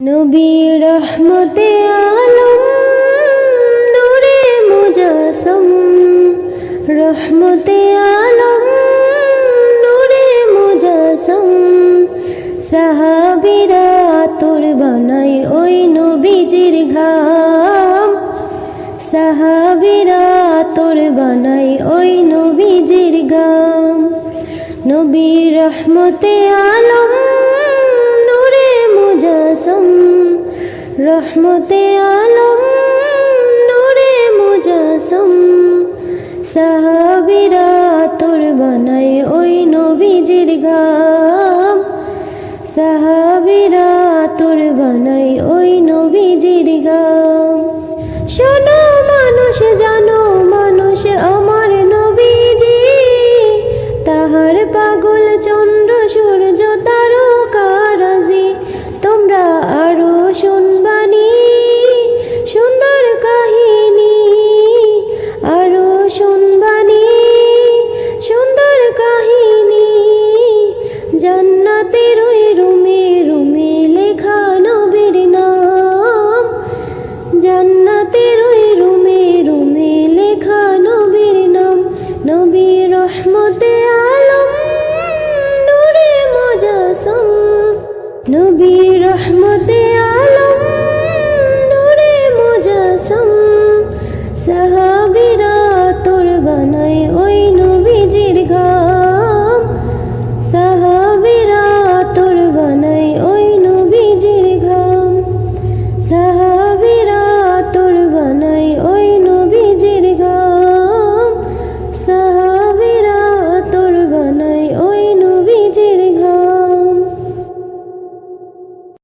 নবী রহমতে আলম, নূরে মুজাসম। রহমতে আলম, নূরে মুজাসম। সাহাবিরা তোর বানাই ওই নবীজির ঘাম। সাহাবিরা তোর বানাই ওই নবীজির গাম নবী রহমতে আলম রহমতে আলম, নূরে মুজাসম। সাহাবিরা তোর বানাই ওই নবীজির গাম সাহাবিরা তোর বানাই ওই নবীজির গাম শোনো মানুষ, জানো মানুষ আমার নবী রহমতে আলম